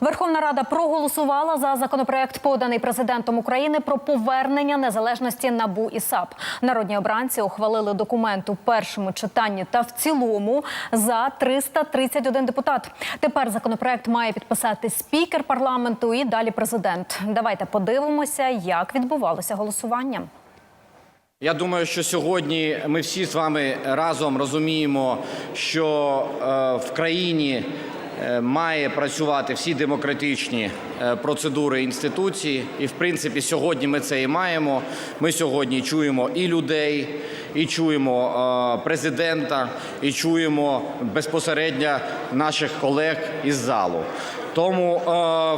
Верховна Рада проголосувала за законопроект, поданий президентом України про повернення незалежності НАБУ і САП. Народні обранці ухвалили документ у першому читанні та в цілому за 331 депутат. Тепер законопроект має підписати спікер парламенту і далі президент. Давайте подивимося, як відбувалося голосування. Я думаю, що сьогодні ми всі з вами разом розуміємо, що е, в країні має працювати всі демократичні е, процедури інституції, і в принципі сьогодні ми це і маємо. Ми сьогодні чуємо і людей, і чуємо е, президента, і чуємо безпосередньо наших колег із залу. Тому, е,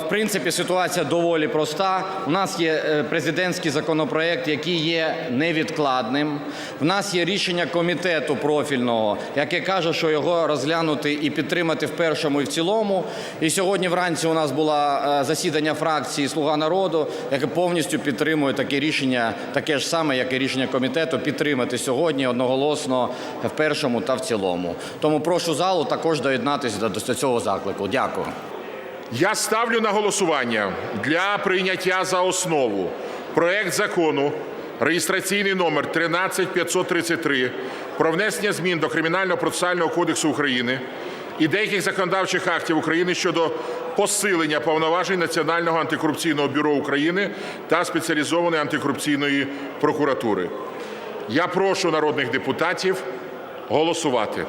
в принципі, ситуація доволі проста. У нас є е, президентський законопроект, який є невідкладним. В нас є рішення комітету профільного, яке каже, що його розглянути і підтримати в першому і в цілому. І сьогодні вранці у нас було е, засідання фракції Слуга народу, яке повністю підтримує таке рішення, таке ж саме, як і рішення комітету, підтримати сьогодні одноголосно в першому та в цілому. Тому прошу залу також доєднатися до до цього заклику. Дякую. Я ставлю на голосування для прийняття за основу проект закону реєстраційний номер 13533 про внесення змін до Кримінального процесуального кодексу України і деяких законодавчих актів України щодо посилення повноважень Національного антикорупційного бюро України та спеціалізованої антикорупційної прокуратури. Я прошу народних депутатів голосувати.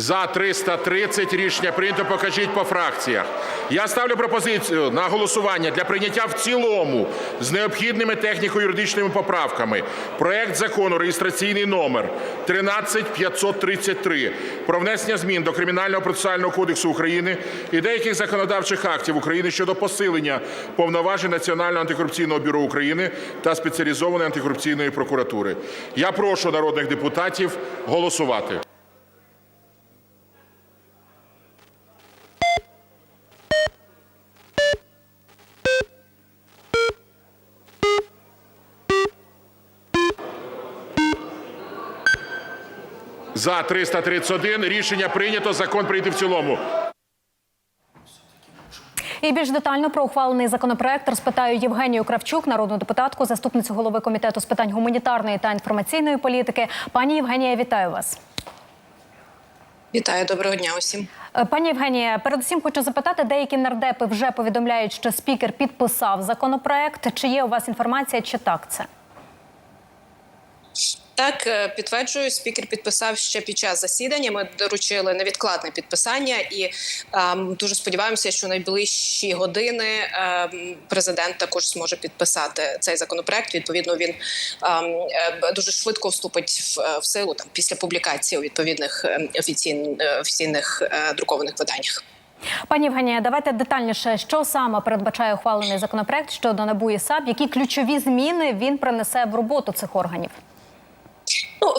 За 330 рішення прийнято. Покажіть по фракціях. Я ставлю пропозицію на голосування для прийняття в цілому з необхідними техніко-юридичними поправками проект закону реєстраційний номер 13533 про внесення змін до Кримінального процесуального кодексу України і деяких законодавчих актів України щодо посилення повноважень Національного антикорупційного бюро України та спеціалізованої антикорупційної прокуратури. Я прошу народних депутатів голосувати. За 331 рішення прийнято. Закон прийнятий в цілому. І більш детально про ухвалений законопроект розпитаю Євгенію Кравчук, народну депутатку, заступницю голови комітету з питань гуманітарної та інформаційної політики. Пані Євгенія, вітаю вас. Вітаю, доброго дня усім. Е, Пані Євгенія, передусім хочу запитати, деякі нардепи вже повідомляють, що спікер підписав законопроект. Чи є у вас інформація, чи так це? Так, е, підтверджую, спікер підписав ще під час засідання. Ми доручили невідкладне підписання, і ем, дуже сподіваємося, що найближчі години ем, президент також зможе підписати цей законопроект. Відповідно, він ем, е, дуже швидко вступить в, в силу там після публікації у відповідних ем, офіційн, е, офіційних е, друкованих виданнях. Пані Євгенія, давайте детальніше, що саме передбачає ухвалений законопроект щодо НАБУ і САП, які ключові зміни він принесе в роботу цих органів.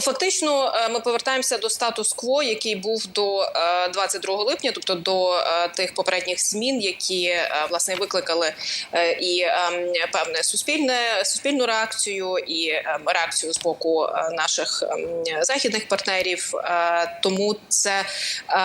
Фактично, е, ми повертаємося до статус-кво, який був до е, 22 липня, тобто до е, тих попередніх змін, які е, власне викликали е, і е, певне суспільне суспільну реакцію, і е, реакцію з боку е, наших е, західних партнерів. Е, Тому це е,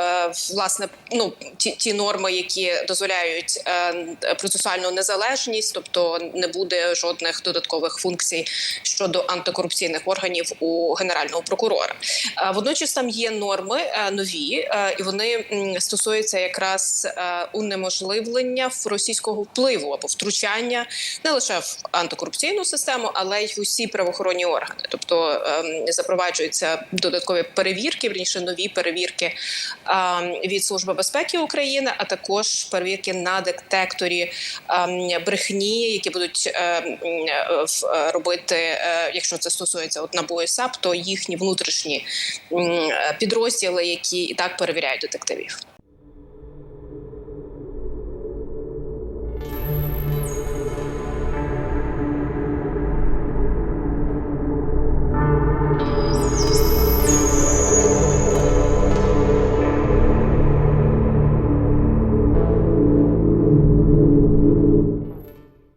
е, власне ну ті, ті норми, які дозволяють е, процесуальну незалежність, тобто не буде жодних додаткових функцій щодо антикорупційних органів у генерального прокурора. Е, Водночас там є норми е, нові, е, і вони стосуються якраз унеможливлення російського впливу або втручання не лише в антикорупційну систему, але й в усі правоохоронні органи. Тобто ем, запроваджуються додаткові перевірки, вірніше нові перевірки ем, від служби безпеки України, а також перевірки на детекторі ем, брехні, які будуть робити, якщо це стосується от НАБУ і САП, то їхні внутрішні е, підрозділи, які і так перевіряють детективів.